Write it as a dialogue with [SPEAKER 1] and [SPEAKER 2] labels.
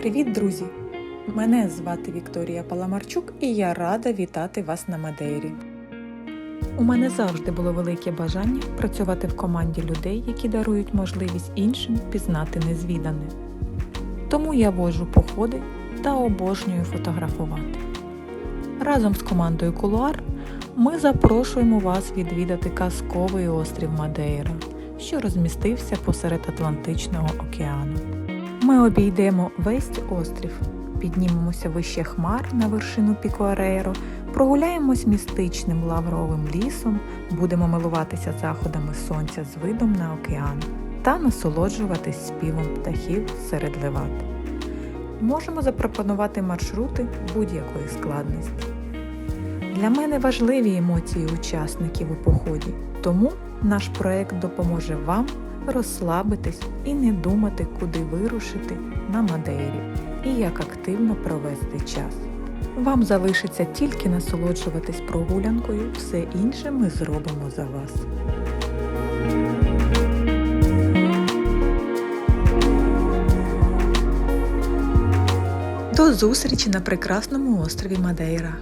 [SPEAKER 1] Привіт, друзі! Мене звати Вікторія Паламарчук і я рада вітати вас на Мадейрі. У мене завжди було велике бажання працювати в команді людей, які дарують можливість іншим пізнати незвідане. Тому я вожу походи та обожнюю фотографувати. Разом з командою Кулуар ми запрошуємо вас відвідати казковий острів Мадейра, що розмістився посеред Атлантичного океану. Ми обійдемо весь острів, піднімемося вище хмар на вершину Пікуарейро, прогуляємось містичним лавровим лісом, будемо милуватися заходами сонця з видом на океан та насолоджуватись співом птахів серед леват. Можемо запропонувати маршрути будь-якої складності. Для мене важливі емоції учасників у поході, тому наш проект допоможе вам розслабитись і не думати, куди вирушити на Мадейрі і як активно провести час. Вам залишиться тільки насолоджуватись прогулянкою, все інше ми зробимо за вас. До зустрічі на прекрасному острові Мадейра.